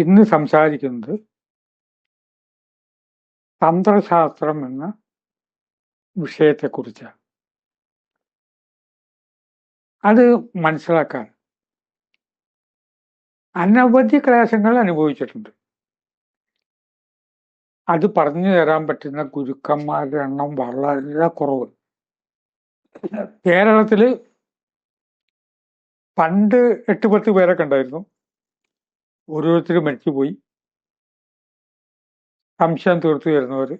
ഇന്ന് സംസാരിക്കുന്നത് തന്ത്രശാസ്ത്രം എന്ന വിഷയത്തെക്കുറിച്ചാണ്. അത് മനസ്സിലാക്കാൻ അനവധി ക്ലേശങ്ങൾ അനുഭവിച്ചിട്ടുണ്ട്. അത് പറഞ്ഞു തരാൻ പറ്റുന്ന ഗുരുക്കന്മാരുടെ എണ്ണം വളരെ കുറവ്. കേരളത്തിൽ പണ്ട് എട്ട് പത്ത് പേരൊക്കെ ഉണ്ടായിരുന്നു. ഓരോരുത്തർ മരിച്ചുപോയി സംശയം തീർത്തു വരുന്നവർ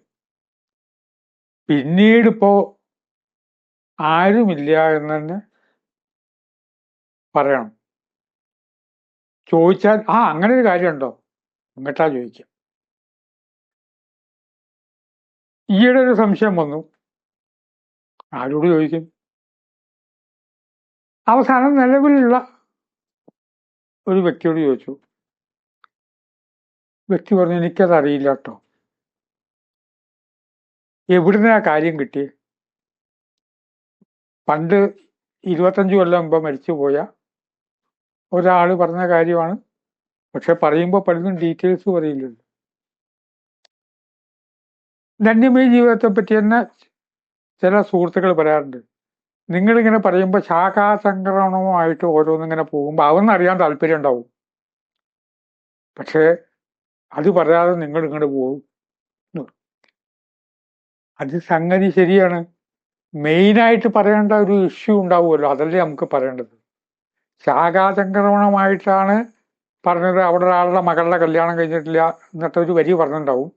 പിന്നീട് ഇപ്പോ ആരുമില്ല എന്ന് തന്നെ പറയണം. ചോദിച്ചാൽ ആ അങ്ങനെ ഒരു കാര്യമുണ്ടോ? എന്നിട്ടാ ചോദിക്കാം ഈയിടെ ഒരു സംശയം വന്നു. ആരോട് ചോദിക്കും? അവസാനം നിലവിലുള്ള ഒരു വ്യക്തിയോട് ചോദിച്ചു. വ്യക്തി പറഞ്ഞു എനിക്കത് അറിയില്ല കേട്ടോ എവിടുന്ന് കാര്യം കിട്ടി പണ്ട് ഇരുപത്തഞ്ച് കൊല്ലം മുമ്പ് മരിച്ചുപോയ ഒരാൾ പറഞ്ഞ കാര്യമാണ്. പക്ഷെ പറയുമ്പോൾ പലതും ഡീറ്റെയിൽസ് പറയില്ലല്ലോ. ധന്യമയ ജീവിതത്തെ പറ്റി തന്നെ ചില സുഹൃത്തുക്കൾ പറയാറുണ്ട്. നിങ്ങളിങ്ങനെ പറയുമ്പോൾ ശാഖാസംക്രമണമായിട്ട് ഓരോന്നിങ്ങനെ പോകുമ്പോൾ അവന്ന് അറിയാൻ താല്പര്യം ഉണ്ടാവും പക്ഷേ അത് പറയാതെ നിങ്ങൾ ഇങ്ങോട്ട് പോകും അത് സംഗതി ശരിയാണ്. മെയിനായിട്ട് പറയേണ്ട ഒരു ഇഷ്യൂ ഉണ്ടാവുമല്ലോ അതല്ലേ നമുക്ക് പറയേണ്ടത്. ശാഖാചംക്രമണമായിട്ടാണ് പറഞ്ഞത്. അവിടെ ഒരാളുടെ മകളുടെ കല്യാണം കഴിഞ്ഞിട്ടില്ല എന്നിട്ട് ഒരു വരി പറഞ്ഞിട്ടുണ്ടാവും.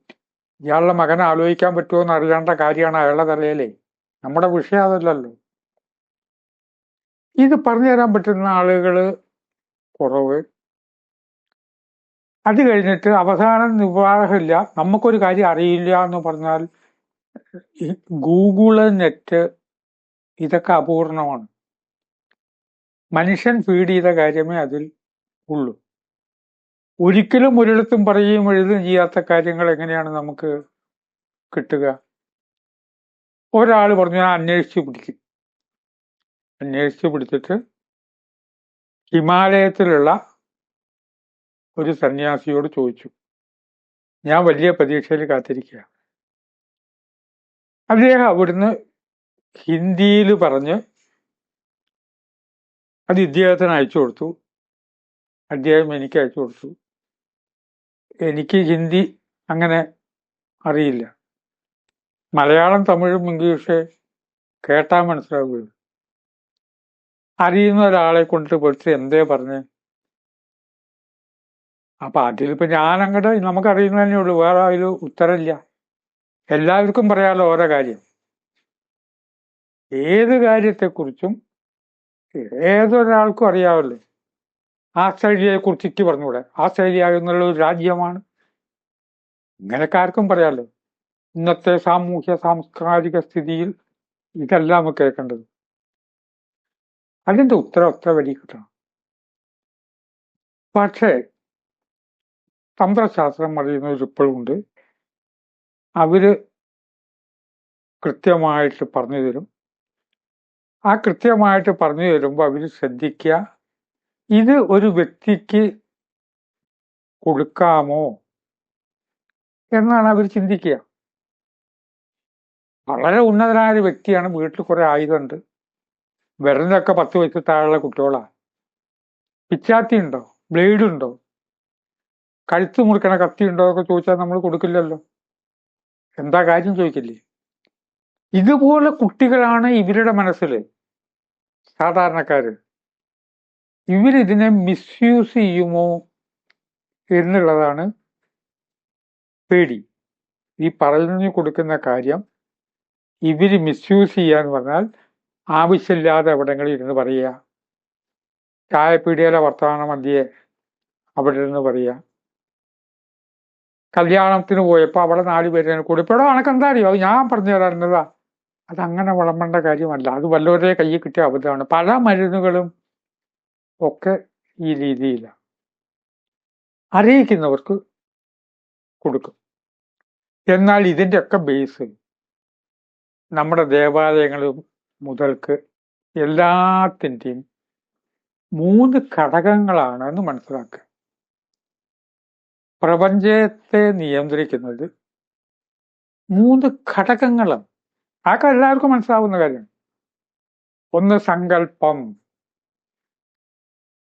ഇയാളുടെ മകനെ ആലോചിക്കാൻ പറ്റുമോ എന്ന് അറിയേണ്ട കാര്യമാണ് അയാളുടെ തലയിലേ. നമ്മുടെ വിഷയം അതല്ലല്ലോ. ഇത് പറഞ്ഞു തരാൻ പറ്റുന്ന ആളുകൾ കുറവ്. അത് കഴിഞ്ഞിട്ട് അവസാനം നിർവാഹമില്ല നമുക്കൊരു കാര്യം അറിയില്ല എന്ന് പറഞ്ഞാൽ ഗൂഗിൾ നെറ്റ് ഇതൊക്കെ അപൂർണമാണ്. മനുഷ്യൻ ഫീഡ് ചെയ്ത കാര്യമേ അതിൽ ഉള്ളൂ. ഒരിക്കലും ഒരിടത്തും പറയുകയും എഴുതുകയും ചെയ്യാത്ത കാര്യങ്ങൾ എങ്ങനെയാണ് നമുക്ക് കിട്ടുക? ഒരാൾ പറഞ്ഞു ഞാൻ അന്വേഷിച്ചു പിടിക്കും. അന്വേഷിച്ചു പിടിച്ചിട്ട് ഹിമാലയത്തിലുള്ള ഒരു സന്യാസിയോട് ചോദിച്ചു ഞാൻ വലിയ പ്രതീക്ഷയിൽ കാത്തിരിക്കുക അദ്ദേഹം അവിടുന്ന് ഹിന്ദിയിൽ പറഞ്ഞ് അത് ഇദ്ദേഹത്തിന് അയച്ചു കൊടുത്തു. അദ്ദേഹം എനിക്ക് അയച്ചു കൊടുത്തു. എനിക്ക് ഹിന്ദി അങ്ങനെ അറിയില്ല. മലയാളം തമിഴും ഇംഗ്ലീഷ് കേട്ടാൽ മനസ്സിലാവുകയുള്ളൂ. അറിയുന്ന ഒരാളെ കൊണ്ടിട്ട് പോയിട്ട് എന്തേ പറഞ്ഞേ അപ്പൊ അതിലിപ്പോ ഞാൻ നമുക്കറിയുന്നതന്നെ നമുക്കറിയുന്ന തന്നെ ഉള്ളൂ വേറെ അതിൽ ഉത്തരമില്ല എല്ലാവർക്കും പറയാമല്ലോ ഓരോ കാര്യം. ഏത് കാര്യത്തെക്കുറിച്ചും ഏതൊരാൾക്കും അറിയാമല്ലോ ആസ്ട്രേലിയയെ കുറിച്ച് ഇറ്റി പറഞ്ഞുകൂടെ ആസ്ട്രേലിയ എന്നുള്ള ഒരു രാജ്യമാണ്. ഇങ്ങനെയൊക്കെ ആർക്കും പറയാമല്ലോ ഇന്നത്തെ സാമൂഹ്യ സാംസ്കാരിക സ്ഥിതിയിൽ ഇതല്ല നമുക്ക് കേൾക്കേണ്ടത്. അതിന്റെ ഉത്തരം അത്ര വലിയ കിട്ടണം. പക്ഷേ തന്ത്രശാസ്ത്രം ഉണ്ട്. അവർ കൃത്യമായിട്ട് പറഞ്ഞു തരും. ആ കൃത്യമായിട്ട് പറഞ്ഞു തരുമ്പോൾ അവർ ശ്രദ്ധിക്കുക ഇത് ഒരു വ്യക്തിക്ക് കൊടുക്കാമോ എന്നാണ് അവർ ചിന്തിക്കുക. വളരെ ഉന്നതനായ ഒരു വ്യക്തിയാണ്. വീട്ടിൽ കുറെ ആയുധമുണ്ട്. വിരലിനൊക്കെ പത്ത് വയസ്സ് താഴെയുള്ള കുട്ടികളാണ് പിച്ചാത്തി ഉണ്ടോ? ബ്ലേഡ് ഉണ്ടോ? കഴുത്ത് മുറിക്കണ കത്തി ഉണ്ടോ എന്നൊക്കെ ചോദിച്ചാൽ നമ്മൾ കൊടുക്കില്ലല്ലോ. എന്താ കാര്യം ചോദിക്കില്ലേ? ഇതുപോലെ കുട്ടികളാണ് ഇവരുടെ മനസ്സിൽ സാധാരണക്കാര്. ഇവരിതിനെ മിസ്യൂസ് ചെയ്യുമോ എന്നുള്ളതാണ് പേടി. ഈ പറഞ്ഞു കൊടുക്കുന്ന കാര്യം ഇവർ മിസ്യൂസ് ചെയ്യാന്ന് പറഞ്ഞാൽ ആവശ്യമില്ലാതെ എവിടെങ്കിലും ഇരുന്ന് പറയുക. ചായപ്പീടികയിലെ വർത്തമാന മധ്യേ അവിടെ ഇരുന്ന് പറയുക. കല്യാണത്തിന് പോയപ്പോൾ അവിടെ നാല് പേര് കൂടി ഇപ്പോഴോ അനക്കെന്താ അറിയോ? അത് ഞാൻ പറഞ്ഞു തരാറുന്നതാ അതങ്ങനെ വിളമ്പേണ്ട കാര്യമല്ല. അത് വല്ലവരുടെ കയ്യിൽ കിട്ടിയ അബദ്ധമാണ്. പല മരുന്നുകളും ഒക്കെ ഈ രീതിയിലാണ് അറിയിക്കുന്നവർക്ക് കൊടുക്കും. എന്നാൽ ഇതിന്റെ ഒക്കെ ബേസ് നമ്മുടെ ദേവാലയങ്ങൾ മുതൽക്ക് എല്ലാത്തിന്റെയും മൂന്ന് ഘടകങ്ങളാണ് എന്ന് മനസ്സിലാക്കുക. പ്രപഞ്ചത്തെ നിയന്ത്രിക്കുന്നത് മൂന്ന് ഘടകങ്ങളാണ് ആക്ക എല്ലാവർക്കും മനസ്സിലാവുന്ന കാര്യം ഒന്ന് സങ്കല്പം.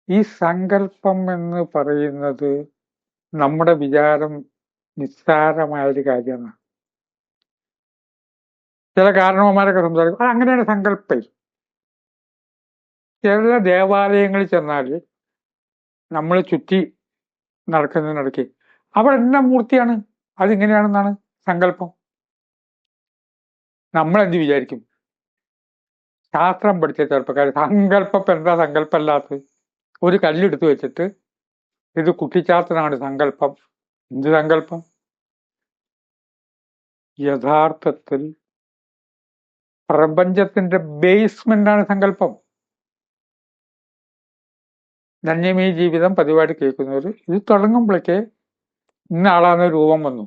ഈ സങ്കല്പം എന്ന് പറയുന്നത് നമ്മുടെ വിചാരം നിസ്സാരമായൊരു കാര്യമാണ്. ചില കാരണവന്മാരൊക്കെ സംസാരിക്കും അത് അങ്ങനെയാണ് സങ്കല്പം. ചില ദേവാലയങ്ങളിൽ ചെന്നാൽ നമ്മൾ ചുറ്റി നടക്കുന്നതിനിടയ്ക്ക് അവിടെ എന്ന മൂർത്തിയാണ്? അതിങ്ങനെയാണെന്നാണ് സങ്കല്പം. നമ്മൾ എന്ത് വിചാരിക്കും? ശാസ്ത്രം പഠിച്ച ചെറുപ്പക്കാർ സങ്കല്പം എന്താ സങ്കല്പമല്ലാത്തത്? ഒരു കല്ലെടുത്ത് വെച്ചിട്ട് ഇത് കുട്ടിച്ചാത്തനാണ് സങ്കല്പം. എന്ത് സങ്കല്പം? യഥാർത്ഥത്തിൽ പ്രപഞ്ചത്തിന്റെ ബേസ്മെന്റ് ആണ് സങ്കല്പം. ധന്യമീ ജീവിതം പതിവായിട്ട് കേൾക്കുന്നവർ ഇത് തുടങ്ങുമ്പോഴേക്ക് ഇന്ന രൂപം വന്നു.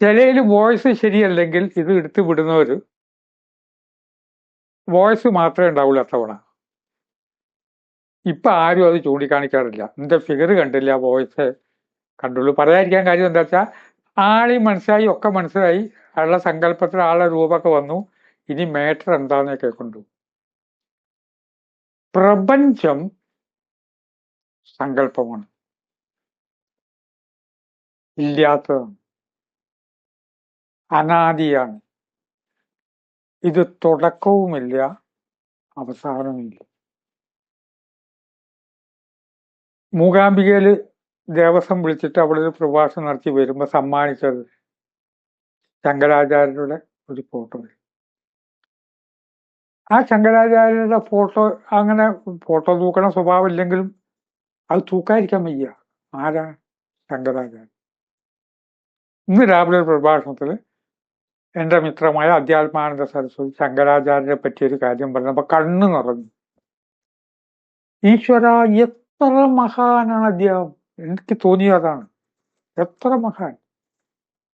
ചിലയിൽ വോയിസ് ശരിയല്ലെങ്കിൽ ഇത് എടുത്തു വിടുന്നവർ വോയിസ് മാത്രമേ ഉണ്ടാവുള്ളൂ അത്തവണ. ഇപ്പൊ ആരും അത് ചൂണ്ടിക്കാണിക്കാറില്ല. എന്റെ ഫിഗർ കണ്ടില്ല വോയിസ് കണ്ടുള്ളൂ. പറയാതിരിക്കാൻ കാര്യം എന്താ വെച്ചാൽ ആളി മനസ്സിലായി ഒക്കെ മനസ്സിലായി അയാളുടെ സങ്കല്പത്തിൽ ആളുടെ രൂപമൊക്കെ വന്നു. ഇനി മാറ്റർ എന്താന്നൊക്കെ കൊണ്ടു പ്രപഞ്ചം സങ്കല്പമാണ്. ഇല്ലാത്തതാണ് അനാദിയാണ്. ഇത് തുടക്കവുമില്ല അവസാനവുമില്ല. മൂകാംബികയിൽ ദേവസ്വം വിളിച്ചിട്ട് അവിടെ ഒരു പ്രഭാഷണം നടത്തി വരുമ്പോൾ സമ്മാനിച്ചത് ശങ്കരാചാര്യരുടെ ഒരു ഫോട്ടോ. ആ ശങ്കരാചാര്യരുടെ ഫോട്ടോ അങ്ങനെ ഫോട്ടോ തൂക്കണ സ്വഭാവമില്ലെങ്കിലും അത് തൂക്കാതിരിക്കാൻ വയ്യ. ആരാ ശങ്കരാചാര്യൻ ഇന്ന് രാവിലെ ഒരു പ്രഭാഷണത്തിൽ എന്റെ മിത്രമായ അധ്യാത്മാനന്ദ സരസ്വതി ശങ്കരാചാര്യരെ പറ്റിയൊരു കാര്യം പറഞ്ഞപ്പോൾ കണ്ണു നിറഞ്ഞു. ഈശ്വര എത്ര മഹാനാണ് അദ്ദേഹം? എനിക്ക് തോന്നിയത് അതാണ്. എത്ര മഹാൻ?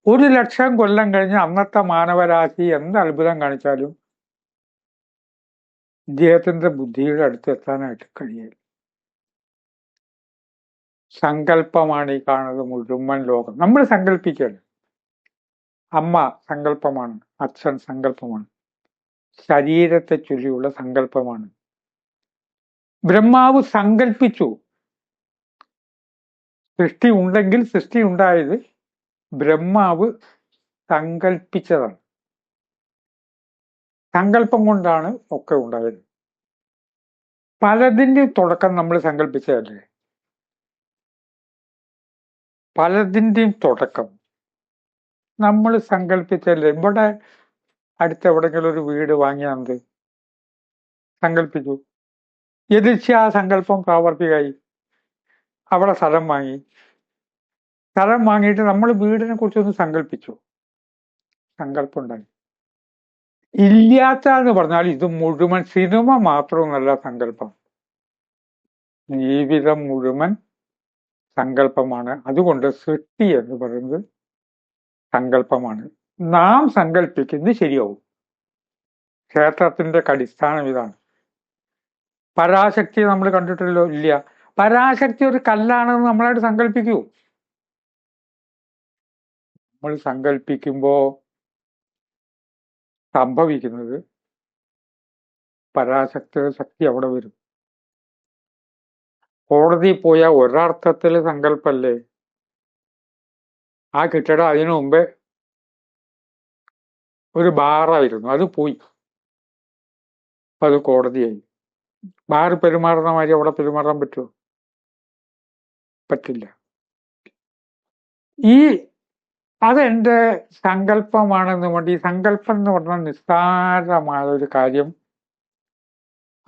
ഒരു ലക്ഷം കൊല്ലം കഴിഞ്ഞ് അന്നത്തെ മാനവരാശി എന്ത് അത്ഭുതം കാണിച്ചാലും ഇദ്ദേഹത്തിന്റെ ബുദ്ധിയുടെ അടുത്ത് എത്താനായിട്ട് കഴിയില്ല. സങ്കല്പമാണ് ഈ കാണുന്നത് മുഴുവൻ ലോകം. നമ്മൾ സങ്കല്പിക്കുകയാണ് അമ്മ സങ്കല്പമാണ് അച്ഛൻ സങ്കല്പമാണ് ശരീരത്തെ ചൊല്ലിയുള്ള സങ്കല്പമാണ്. ബ്രഹ്മാവ് സങ്കല്പിച്ചു. സൃഷ്ടി ഉണ്ടെങ്കിൽ സൃഷ്ടി ഉണ്ടായത് ബ്രഹ്മാവ് സങ്കല്പിച്ചതാണ്. സങ്കല്പം കൊണ്ടാണ് ഒക്കെ ഉണ്ടായത്. പലതിന്റെ തുടക്കം നമ്മൾ സങ്കല്പിച്ചതല്ലേ? പലതിന്റെയും തുടക്കം. നമ്മൾ സങ്കല്പിച്ചല്ലേ ഇവിടെ അടുത്ത് എവിടെങ്കിലും ഒരു വീട് വാങ്ങിയാന്ത് സങ്കല്പിച്ചു എതിർച്ച ആ സങ്കല്പം പ്രാവർത്തികമായി. അവിടെ സ്ഥലം വാങ്ങി. സ്ഥലം വാങ്ങിയിട്ട് നമ്മൾ വീടിനെ കുറിച്ചൊന്ന് സങ്കല്പിച്ചു സങ്കല്പം ഉണ്ടായി. ഇല്ലാത്ത എന്ന് പറഞ്ഞാൽ ഇത് മുഴുവൻ സിനിമ മാത്രമൊന്നല്ല സങ്കല്പം. ജീവിതം മുഴുവൻ സങ്കല്പമാണ്. അതുകൊണ്ട് സൃഷ്ടി എന്ന് പറയുന്നത് സങ്കല്പമാണ്. നാം സങ്കല്പിക്കുന്നത് ശരിയാവും. ക്ഷേത്രത്തിന്റെ അടിസ്ഥാനം ഇതാണ്. പരാശക്തി നമ്മൾ കണ്ടിട്ടില്ലോ ഇല്ല. പരാശക്തി ഒരു കല്ലാണെന്ന് നമ്മളായിട്ട് സങ്കല്പിക്കൂ നമ്മൾ സങ്കല്പിക്കുമ്പോ സംഭവിക്കുന്നത് പരാശക്തിയുടെ ശക്തി അവിടെ വരും. കോടതി പോയ ഒരർത്ഥത്തിൽ സങ്കല്പല്ലേ ആ കെട്ടിടം അതിനു മുമ്പേ ഒരു ബാറായിരുന്നു. അത് പോയി. അത് കോടതിയായി. ബാർ പെരുമാറുന്ന മാതിരി അവിടെ പെരുമാറാൻ പറ്റുമോ പറ്റില്ല. ഈ അതെന്റെ സങ്കല്പമാണെന്ന് കൊണ്ട് ഈ സങ്കല്പം എന്ന് പറഞ്ഞാൽ നിസ്സാരമായ ഒരു കാര്യം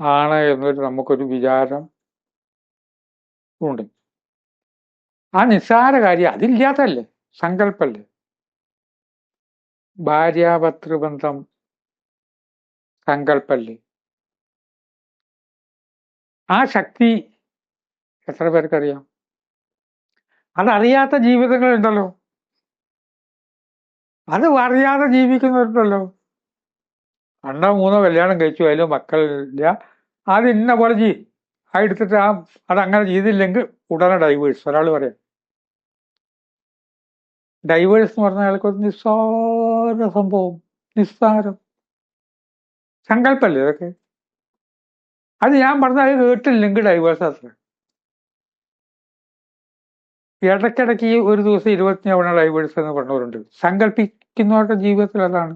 ആണ് എന്നൊരു നമുക്കൊരു വിചാരം ഉണ്ട്. ആ നിസ്സാര കാര്യം അതില്ലാത്തല്ലേ സങ്കല്പല്ലേ? ഭാര്യാപത്രബന്ധം സങ്കല്പല്ലേ? ആ ശക്തി എത്ര പേർക്കറിയാം? അതറിയാത്ത ജീവിതങ്ങളുണ്ടല്ലോ. അത് അറിയാതെ ജീവിക്കുന്നവരുണ്ടല്ലോ. രണ്ടോ മൂന്നോ കല്യാണം കഴിച്ചു അതിലും മക്കളില്ല. അത് ഇന്ന പോലെ ചെയ്യും ആ എടുത്തിട്ട് ആ അതങ്ങനെ ചെയ്തില്ലെങ്കിൽ ഉടനെ ഡൈവേഴ്സ് ഒരാൾ പറയാം ഡൈവേഴ്സ് എന്ന് പറഞ്ഞ അയാൾക്ക് ഒരു നിസ്സാര സംഭവം നിസ്സാരം. സങ്കല്പല്ലേ ഇതൊക്കെ അത് ഞാൻ പറഞ്ഞ അത് കേട്ടില്ലെങ്കിൽ ഡൈവേഴ്സ് അത്ര ഇടയ്ക്കിടയ്ക്ക് ഒരു ദിവസം ഇരുപത്തി തവണ ഡൈവേഴ്സ് എന്ന് പറഞ്ഞവരുണ്ട്. സങ്കല്പിക്കുന്നവരുടെ ജീവിതത്തിൽ അതാണ്.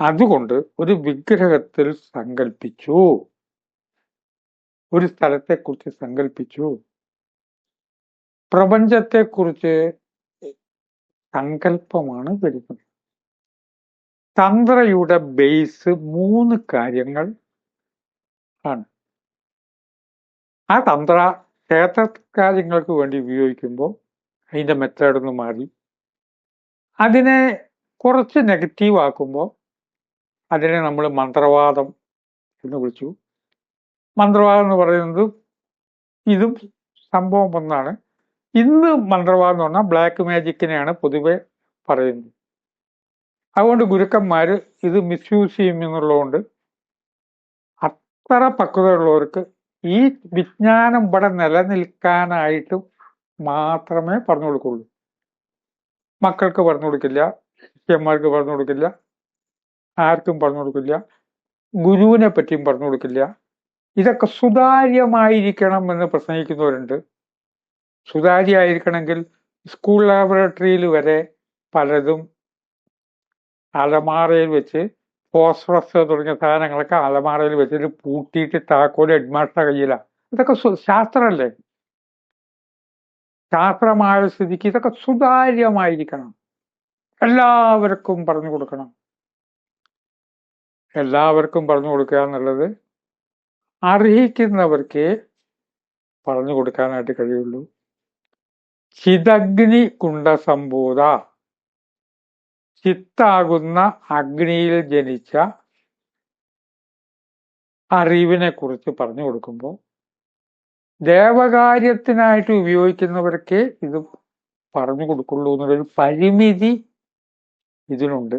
അതുകൊണ്ട് ഒരു വിഗ്രഹത്തിൽ സങ്കല്പിച്ചു. ഒരു സ്ഥലത്തെക്കുറിച്ച് സങ്കല്പിച്ചു പ്രപഞ്ചത്തെക്കുറിച്ച് സങ്കല്പമാണ് വരുന്നത്. തന്ത്രയുടെ ബേസ് മൂന്ന് കാര്യങ്ങൾ ആണ്. ആ തന്ത്ര ക്ഷേത്ര കാര്യങ്ങൾക്ക് വേണ്ടി ഉപയോഗിക്കുമ്പോൾ അതിന്റെ മെത്തേഡ് ഒന്ന് മാറി. അതിനെ കുറച്ച് നെഗറ്റീവ് ആക്കുമ്പോൾ അതിനെ നമ്മൾ മന്ത്രവാദം എന്ന് വിളിച്ചു. മന്ത്രവാദം എന്ന് പറയുന്നത് ഇതും സംഭവം ഒന്നാണ്. ഇന്ന് മന്ത്രവാദം എന്ന് പറഞ്ഞാൽ ബ്ലാക്ക് മാജിക്കിനെയാണ് പൊതുവെ പറയുന്നത്. അതുകൊണ്ട് ഗുരുക്കന്മാർ ഇത് മിസ്യൂസ് ചെയ്യും എന്നുള്ളതുകൊണ്ട് അത്ര പക്വതയുള്ളവർക്ക് ഈ വിജ്ഞാനം ഇവിടെ നിലനിൽക്കാനായിട്ട് മാത്രമേ പറഞ്ഞു കൊടുക്കുള്ളൂ. മക്കൾക്ക് പറഞ്ഞു കൊടുക്കില്ല ശിഷ്യന്മാർക്ക് പറഞ്ഞു കൊടുക്കില്ല ആർക്കും പറഞ്ഞു കൊടുക്കില്ല ഗുരുവിനെ പറ്റിയും പറഞ്ഞു കൊടുക്കില്ല. ഇതൊക്കെ സുതാര്യമായിരിക്കണം എന്ന് പ്രസംഗിക്കുന്നവരുണ്ട്. സുതാര്യമായിരിക്കണമെങ്കിൽ സ്കൂൾ ലാബറട്ടറിയിൽ വരെ പലതും അലമാറയിൽ വെച്ച് ഫോസ്ഫറസ് തുടങ്ങിയ സാധനങ്ങളൊക്കെ അലമാറയിൽ വെച്ചിട്ട് പൂട്ടിയിട്ട് താക്കോൽ ഹെഡ്മാസ്റ്റർ കയ്യിലാണ് ഇതൊക്കെ ശാസ്ത്രമല്ലേ ശാസ്ത്രമായ സ്ഥിതിക്ക് ഇതൊക്കെ സുതാര്യമായിരിക്കണം. എല്ലാവർക്കും പറഞ്ഞു കൊടുക്കണം. എല്ലാവർക്കും പറഞ്ഞു കൊടുക്കുക എന്നുള്ളത് അർഹിക്കുന്നവർക്ക് പറഞ്ഞു കൊടുക്കാനായിട്ട് കഴിയുള്ളൂ. ചിതഗ്നി കുണ്ടസംഭൂത ചിത്താകുന്ന അഗ്നിയിൽ ജനിച്ച അറിവിനെ കുറിച്ച് പറഞ്ഞു കൊടുക്കുമ്പോൾ ദേവകാര്യത്തിനായിട്ട് ഉപയോഗിക്കുന്നവർക്ക് ഇത് പറഞ്ഞു കൊടുക്കുള്ളൂ എന്നുള്ളൊരു പരിമിതി ഇതിനുണ്ട്.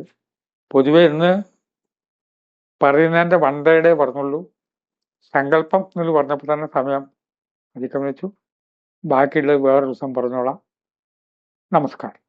പൊതുവെ ഇന്ന് പറയുന്നതിന്റെ വണ്ടയുടെ പറഞ്ഞുള്ളൂ. സങ്കല്പം എന്ന് പറഞ്ഞപ്പോൾ തന്നെ സമയം അതിക്രമിച്ചു. ബാക്കിയുള്ളത് വേറൊരു ദിവസം പറഞ്ഞോളാം. നമസ്കാരം.